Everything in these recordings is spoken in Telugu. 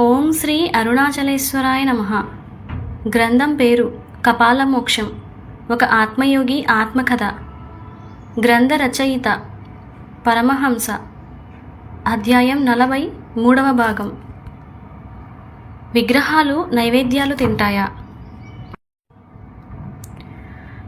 ఓం శ్రీ అరుణాచలేశ్వరాయ నమ. గ్రంథం పేరు కపాల మోక్షం ఒక ఆత్మయోగి ఆత్మకథ. గ్రంథ రచయిత పరమహంస. అధ్యాయం నలభై మూడవ భాగం. విగ్రహాలు నైవేద్యాలు తింటాయా?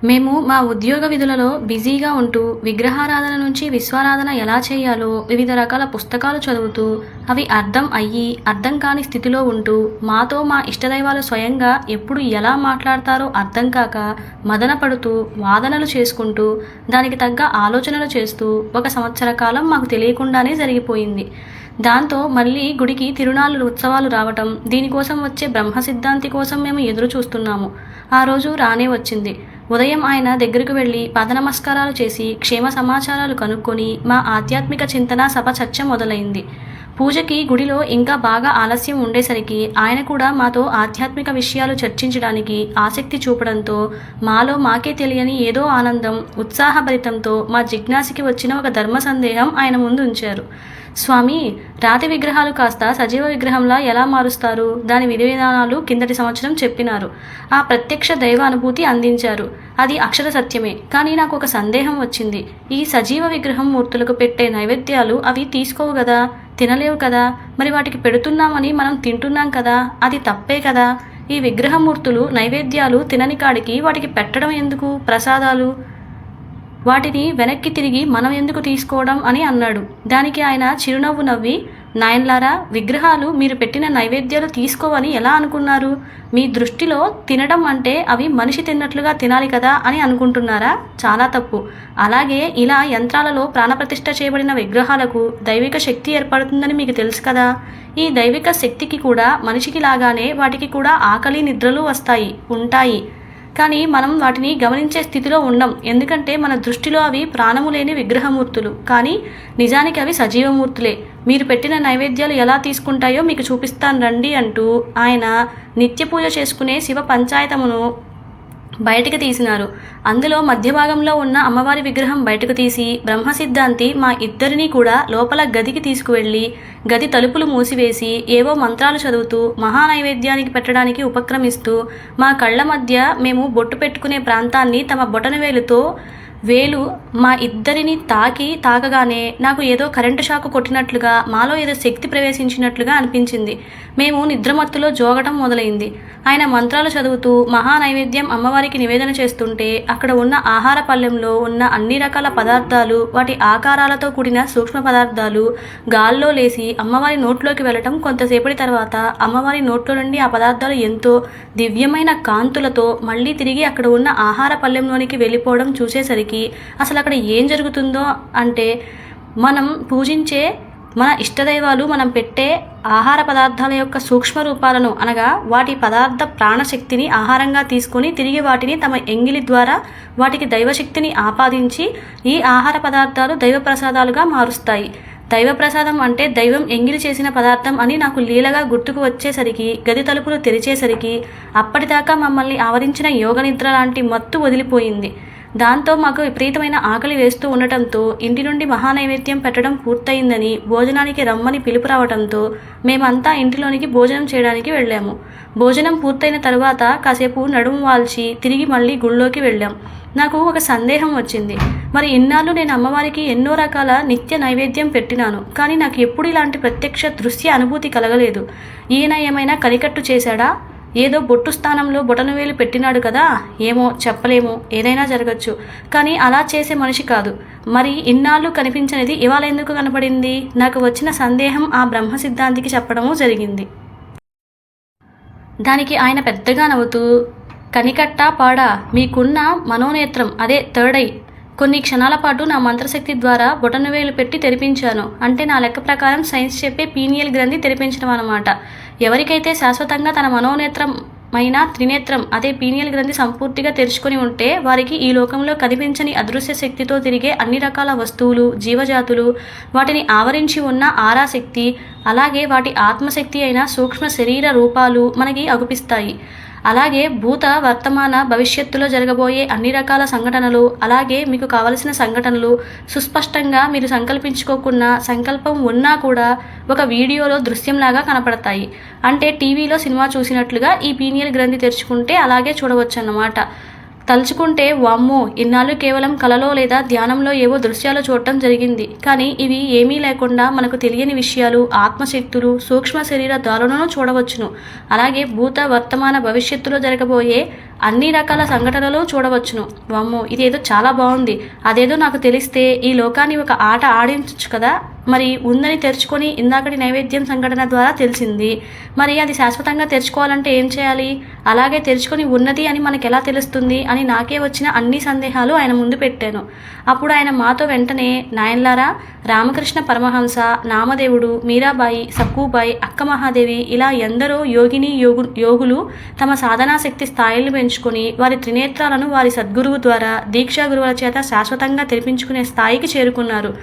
మేము మా ఉద్యోగ విధులలో బిజీగా ఉంటూ విగ్రహారాధన నుంచి విశ్వారాధన ఎలా చేయాలో వివిధ రకాల పుస్తకాలు చదువుతూ అవి అర్థం అయ్యి అర్థం కాని స్థితిలో ఉంటూ మాతో మా ఇష్టదైవాలు స్వయంగా ఎప్పుడు ఎలా మాట్లాడతారో అర్థం కాక మదన పడుతూ వాదనలు చేసుకుంటూ దానికి తగ్గ ఆలోచనలు చేస్తూ ఒక సంవత్సర కాలం మాకు తెలియకుండానే జరిగిపోయింది. దాంతో మళ్ళీ గుడికి తిరునాళ్ళు ఉత్సవాలు రావటం దీనికోసం వచ్చే బ్రహ్మ సిద్ధాంతి కోసం మేము ఎదురు చూస్తున్నాము ఆ రోజు రానే వచ్చింది. ఉదయం ఆయన దగ్గరకు వెళ్ళి పాద నమస్కారాలు చేసి క్షేమ సమాచారాలు కనుక్కొని మా ఆధ్యాత్మిక చింతన సభ చర్చ మొదలైంది. పూజకి గుడిలో ఇంకా బాగా ఆలస్యం ఉండేసరికి ఆయన కూడా మాతో ఆధ్యాత్మిక విషయాలు చర్చించడానికి ఆసక్తి చూపడంతో మాలో మాకే తెలియని ఏదో ఆనందం ఉత్సాహభరితంతో మా జిజ్ఞాసికి వచ్చిన ఒక ధర్మ సందేహం ఆయన ముందు ఉంచారు. స్వామి రాతి విగ్రహాలు కాస్త సజీవ విగ్రహంలా ఎలా మారుస్తారు? దాని విధి విధానాలు కిందటి సంవత్సరం చెప్పినారు. ఆ ప్రత్యక్ష దైవ అనుభూతి అందించారు. అది అక్షర సత్యమే. కానీ నాకు ఒక సందేహం వచ్చింది. ఈ సజీవ విగ్రహం మూర్తులకు పెట్టే నైవేద్యాలు అవి తీసుకోవు కదా తినలేవు కదా. మరి వాటికి పెడుతున్నామని మనం తింటున్నాం కదా. అది తప్పే కదా. ఈ విగ్రహమూర్తులు నైవేద్యాలు తినని కాడికి వాటికి పెట్టడం ఎందుకు? ప్రసాదాలు? వాటిని వెనక్కి తిరిగి మనం ఎందుకు తీసుకోవడం అని అన్నాడు. దానికి ఆయన చిరునవ్వు నవ్వి నాయన్లారా విగ్రహాలు మీరు పెట్టిన నైవేద్యాలు తీసుకోవని ఎలా అనుకున్నారు? మీ దృష్టిలో తినడం అంటే అవి మనిషి తిన్నట్లుగా తినాలి కదా అని అనుకుంటున్నారా? చాలా తప్పు. అలాగే ఇలా యంత్రాలలో ప్రాణప్రతిష్ఠ చేయబడిన విగ్రహాలకు దైవిక శక్తి ఏర్పడుతుందని మీకు తెలుసు కదా. ఈ దైవిక శక్తికి కూడా మనిషికి లాగానే వాటికి కూడా ఆకలి నిద్రలు వస్తాయి ఉంటాయి. కానీ మనం వాటిని గమనించే స్థితిలో ఉండం. ఎందుకంటే మన దృష్టిలో అవి ప్రాణము లేని విగ్రహమూర్తులు. కానీ నిజానికి అవి సజీవమూర్తులే. మీరు పెట్టిన నైవేద్యాలు ఎలా తీసుకుంటాయో మీకు చూపిస్తాను రండి అంటూ ఆయన నిత్య పూజ చేసుకునే శివ పంచాయతమును బయటకు తీసినారు. అందులో మధ్య భాగంలో ఉన్న అమ్మవారి విగ్రహం బయటకు తీసి బ్రహ్మసిద్ధాంతి మా ఇద్దరిని కూడా లోపల గదికి తీసుకువెళ్ళి గది తలుపులు మూసివేసి ఏవో మంత్రాలు చదువుతూ మహానైవేద్యానికి పెట్టడానికి ఉపక్రమిస్తూ మా కళ్ళ మధ్య మేము బొట్టు పెట్టుకునే ప్రాంతాన్ని తమ బొటనవేలుతో వేలు మా ఇద్దరిని తాకి తాకగానే నాకు ఏదో కరెంటు షాక్ కొట్టినట్లుగా మాలో ఏదో శక్తి ప్రవేశించినట్లుగా అనిపించింది. మేము నిద్రమత్తులో జోగటం మొదలైంది. ఆయన మంత్రాలు చదువుతూ మహా నైవేద్యం అమ్మవారికి నివేదన చేస్తుంటే అక్కడ ఉన్న ఆహార పళ్ళెంలో ఉన్న అన్ని రకాల పదార్థాలు వాటి ఆకారాలతో కూడిన సూక్ష్మ పదార్థాలు గాల్లో లేసి అమ్మవారి నోట్లోకి వెళ్ళటం కొంతసేపటి తర్వాత అమ్మవారి నోట్లో నుండి ఆ పదార్థాలు ఎంతో దివ్యమైన కాంతులతో మళ్ళీ తిరిగి అక్కడ ఉన్న ఆహార పళ్ళెంలోనికి వెళ్ళిపోవడం చూసేసరికి అసలు అక్కడ ఏం జరుగుతుందో అంటే మనం పూజించే మన ఇష్టదైవాలు మనం పెట్టే ఆహార పదార్థాల యొక్క సూక్ష్మ రూపాలను అనగా వాటి పదార్థ ప్రాణశక్తిని ఆహారంగా తీసుకొని తిరిగి వాటిని తమ ఎంగిలి ద్వారా వాటికి దైవశక్తిని ఆపాదించి ఈ ఆహార పదార్థాలు దైవ ప్రసాదాలుగా మారుస్తాయి. దైవ ప్రసాదం అంటే దైవం ఎంగిలి చేసిన పదార్థం అని నాకు లీలగా గుర్తుకు వచ్చేసరికి గది తలుపులు తెరిచేసరికి అప్పటిదాకా మమ్మల్ని ఆవరించిన యోగ నిద్ర లాంటి మత్తు వదిలిపోయింది. దాంతో మాకు విపరీతమైన ఆకలి వేస్తూ ఉండటంతో ఇంటి నుండి మహానైవేద్యం పెట్టడం పూర్తయిందని భోజనానికి రమ్మని పిలుపు రావడంతో మేమంతా ఇంటిలోనికి భోజనం చేయడానికి వెళ్ళాము. భోజనం పూర్తయిన తర్వాత కాసేపు నడుము వాల్చి తిరిగి మళ్ళీ గుళ్ళోకి వెళ్ళాం. నాకు ఒక సందేహం వచ్చింది. మరి ఇన్నాళ్ళు నేను అమ్మవారికి ఎన్నో రకాల నిత్య నైవేద్యం పెట్టినాను కానీ నాకు ఎప్పుడు ఇలాంటి ప్రత్యక్ష దృశ్య అనుభూతి కలగలేదు. ఈయన ఏమైనా కనికట్టు చేశాడా? ఏదో బొట్టు స్థానంలో బొటనవేలు పెట్టినాడు కదా ఏమో చెప్పలేము ఏదైనా జరగచ్చు. కానీ అలా చేసే మనిషి కాదు. మరి ఇన్నాళ్ళు కనిపించనిది ఇవాళ ఎందుకు కనపడింది? నాకు వచ్చిన సందేహం ఆ బ్రహ్మ సిద్ధాంతికి చెప్పడము జరిగింది. దానికి ఆయన పెద్దగా నవ్వుతూ కనికట్ట పాడా మీకున్న మనోనేత్రం అదే థర్డ్ ఐ. కొన్ని క్షణాల పాటు నా మంత్రశక్తి ద్వారా బొటనవేలు పెట్టి తెరిపించాను. అంటే నా లెక్క ప్రకారం సైన్స్ చెప్పే పీనియల్ గ్రంథి తెరిపించడం అనమాట ఎవరికైతే శాశ్వతంగా తన మనోనేత్రం మైన త్రినేత్రం అదే పీనియల్ గ్రంథి సంపూర్తిగా తెరుచుకొని ఉంటే వారికి ఈ లోకంలో కనిపించని అదృశ్య శక్తితో తిరిగే అన్ని రకాల వస్తువులు జీవజాతులు వాటిని ఆవరించి ఉన్న ఆరాశక్తి అలాగే వాటి ఆత్మశక్తి అయిన సూక్ష్మ శరీర రూపాలు మనకి అగుపిస్తాయి. అలాగే భూత వర్తమాన భవిష్యత్తులో జరగబోయే అన్ని రకాల సంఘటనలు అలాగే మీకు కావలసిన సంఘటనలు సుస్పష్టంగా మీరు సంకల్పించుకోకున్న సంకల్పం ఉన్నా కూడా ఒక వీడియోలో దృశ్యంలాగా కనపడతాయి. అంటే టీవీలో సినిమా చూసినట్లుగా ఈ పీనియల్ గ్రంథి తెరుచుకుంటే అలాగే చూడవచ్చు అన్నమాట తలుచుకుంటే వామ్మో ఇన్నాళ్ళు కేవలం కలలో లేదా ధ్యానంలో ఏవో దృశ్యాలు చూడటం జరిగింది. కానీ ఇవి ఏమీ లేకుండా మనకు తెలియని విషయాలు ఆత్మశక్తులు సూక్ష్మ శరీర దారులను చూడవచ్చును. అలాగే భూత వర్తమాన భవిష్యత్తులో జరగబోయే అన్ని రకాల సంఘటనలు చూడవచ్చును. వామ్మో ఇదేదో చాలా బాగుంది. అదేదో నాకు తెలిస్తే ఈ లోకాన్ని ఒక ఆట ఆడించచ్చు కదా? మరి ఉందని తెరుచుకొని ఇందాకటి నైవేద్యం సంఘటన ద్వారా తెలిసింది. మరి అది శాశ్వతంగా తెరుచుకోవాలంటే ఏం చేయాలి? అలాగే తెరుచుకొని ఉన్నది అని మనకు ఎలా తెలుస్తుంది? అని నాకే వచ్చిన అన్ని సందేహాలు ఆయన ముందు పెట్టాను. అప్పుడు ఆయన మాతో వెంటనే నాయన్లారా రామకృష్ణ పరమహంస నామదేవుడు మీరాబాయి సక్కుబాయి అక్క మహాదేవి ఇలా ఎందరో యోగిని యోగు యోగులు తమ సాధనా శక్తి స్థాయిలు పెంచుకొని వారి త్రినేత్రాలను వారి సద్గురువు ద్వారా దీక్షా గురువుల చేత శాశ్వతంగా తెరిపించుకునే స్థాయికి చేరుకున్నారు.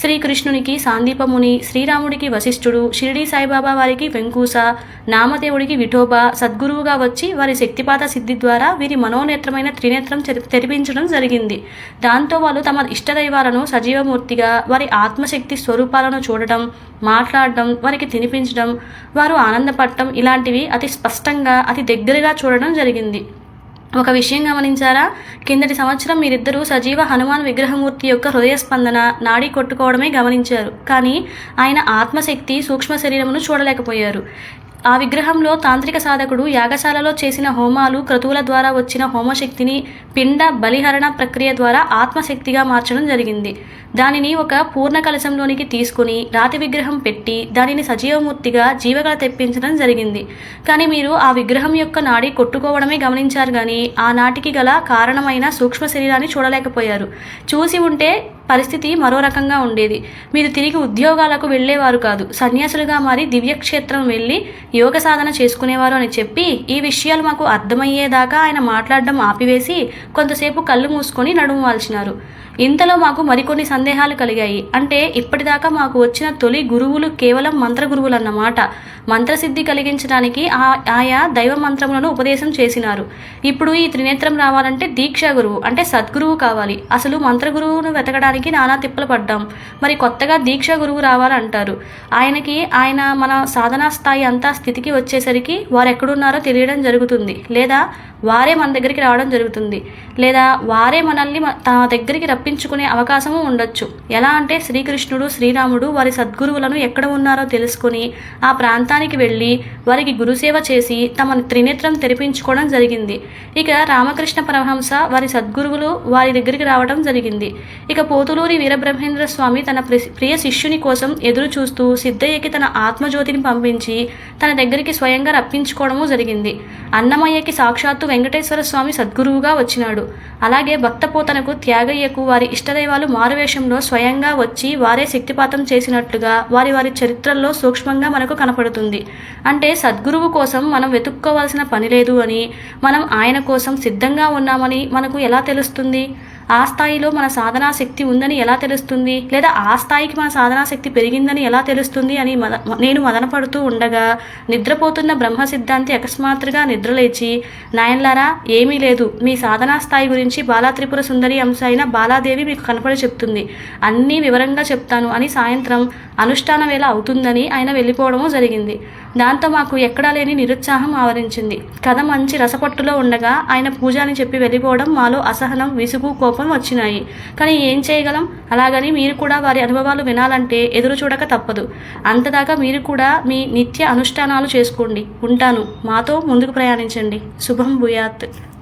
శ్రీకృష్ణునికి సాందీపముని శ్రీరాముడికి వశిష్ఠుడు షిరిడి సాయిబాబా వారికి వెంకూస నామదేవుడికి విఠోబా సద్గురువుగా వచ్చి వారి శక్తిపాత సిద్ధి ద్వారా వీరి మనోనేత్రమైన త్రినేత్రం తెరి- తెరిపించడం జరిగింది. దాంతో వాళ్ళు తమ ఇష్టదైవాలను సజీవమూర్తిగా వారి ఆత్మశక్తి స్వరూపాలను చూడటం మాట్లాడడం వారికి తినిపించడం వారు ఆనందపడటం ఇలాంటివి అతి స్పష్టంగా అతి దగ్గరగా చూడడం జరిగింది. ఒక విషయం గమనించారా? కిందటి సంవత్సరం మీరిద్దరూ సజీవ హనుమాన్ విగ్రహమూర్తి యొక్క హృదయ స్పందన నాడీ కొట్టుకోవడమే గమనించారు. కానీ ఆయన ఆత్మశక్తి సూక్ష్మ శరీరమును చూడలేకపోయారు. ఆ విగ్రహంలో తాంత్రిక సాధకుడు యాగశాలలో చేసిన హోమాలు క్రతువుల ద్వారా వచ్చిన హోమశక్తిని పిండ బలిహరణ ప్రక్రియ ద్వారా ఆత్మశక్తిగా మార్చడం జరిగింది. దానిని ఒక పూర్ణ కలశంలోనికి తీసుకుని రాతి విగ్రహం పెట్టి దానిని సజీవమూర్తిగా జీవగల తెప్పించడం జరిగింది. కానీ మీరు ఆ విగ్రహం యొక్క నాడి కొట్టుకోవడమే గమనించారు కానీ ఆ నాటికి గల కారణమైన సూక్ష్మ శరీరాన్ని చూడలేకపోయారు. చూసి ఉంటే పరిస్థితి మరో రకంగా ఉండేది. మీరు తిరిగి ఉద్యోగాలకు వెళ్ళేవారు కాదు. సన్యాసులుగా మారి దివ్యక్షేత్రం వెళ్ళి యోగ సాధన చేసుకునేవారు అని చెప్పి ఈ విషయాలు మాకు అర్థమయ్యేదాకా ఆయన మాట్లాడడం ఆపివేసి కొంతసేపు కళ్ళు మూసుకొని నడుము వాల్చినారు. ఇంతలో మాకు మరికొన్ని సందేహాలు కలిగాయి. అంటే ఇప్పటిదాకా మాకు వచ్చిన తొలి గురువులు కేవలం మంత్ర గురువులు అన్నమాట మంత్రసిద్ధి కలిగించడానికి ఆ ఆయా దైవ మంత్రములను ఉపదేశం చేసినారు. ఇప్పుడు ఈ త్రినేత్రం రావాలంటే దీక్షా గురువు అంటే సద్గురువు కావాలి. అసలు మంత్ర గురువును వెతకడానికి నానా తిప్పలు పడ్డాం. మరి కొత్తగా దీక్ష గురువు రావాలంటారు. ఆయనకి ఆయన మన సాధనా స్థాయి అంతా స్థితికి వచ్చేసరికి వారు ఎక్కడున్నారో తెలియడం జరుగుతుంది. లేదా వారే మన దగ్గరికి రావడం జరుగుతుంది. లేదా వారే మనల్ని తన దగ్గరికి రప్పించుకునే అవకాశము ఉండొచ్చు. ఎలా అంటే శ్రీకృష్ణుడు శ్రీరాముడు వారి సద్గురువులను ఎక్కడ ఉన్నారో తెలుసుకొని ఆ ప్రాంతానికి వెళ్ళి వారికి గురుసేవ చేసి తమ త్రినేత్రం తెరిపించుకోవడం జరిగింది. ఇక రామకృష్ణ పరమహంస వారి సద్గురువులు వారి దగ్గరికి రావడం జరిగింది. ఇక పోతులూరి వీరబ్రహ్మేంద్ర స్వామి తన ప్రియ శిష్యుని కోసం ఎదురు చూస్తూ సిద్ధయ్యకి తన ఆత్మజ్యోతిని పంపించి తన దగ్గరికి స్వయంగా రప్పించుకోవడము జరిగింది. అన్నమయ్యకి సాక్షాత్తు వెంకటేశ్వర స్వామి సద్గురువుగా వచ్చినాడు. అలాగే భక్తపోతనకు త్యాగయ్యకు వారి ఇష్టదైవాలు మారువేషంలో స్వయంగా వచ్చి వారే శక్తిపాతం చేసినట్లుగా వారి వారి చరిత్రల్లో సూక్ష్మంగా మనకు కనపడుతుంది. అంటే సద్గురువు కోసం మనం వెతుక్కోవాల్సిన పని లేదు అని మనం ఆయన కోసం సిద్ధంగా ఉన్నామని మనకు ఎలా తెలుస్తుంది? ఆ స్థాయిలో మన సాధనా శక్తి ఉందని ఎలా తెలుస్తుంది? లేదా ఆ స్థాయికి మన సాధనా శక్తి పెరిగిందని ఎలా తెలుస్తుంది అని మద నేను మదనపడుతూ ఉండగా నిద్రపోతున్న బ్రహ్మ సిద్ధాంతి అకస్మాత్తుగా నిద్రలేచి నాయన్లారా ఏమీ లేదు. మీ సాధనా స్థాయి గురించి బాలాత్రిపుర సుందరి అంశ అయిన బాలాదేవి మీకు కనపడి చెప్తుంది. అన్నీ వివరంగా చెప్తాను అని సాయంత్రం అనుష్ఠానం ఎలా అవుతుందని ఆయన వెళ్ళిపోవడము జరిగింది. దాంతో మాకు ఎక్కడా లేని నిరుత్సాహం ఆవరించింది. కథ మంచి రసపట్టులో ఉండగా ఆయన పూజ అని చెప్పి వెళ్ళిపోవడం మాలో అసహనం విసుగు కోపం వచ్చినాయి. కానీ ఏం చేయగలం? అలాగని మీరు కూడా వారి అనుభవాలు వినాలంటే ఎదురు చూడక తప్పదు. అంతదాకా మీరు కూడా మీ నిత్య అనుష్ఠానాలు చేసుకోండి. ఉంటాను. మాతో ముందుకు ప్రయాణించండి. శుభం భూయాత్.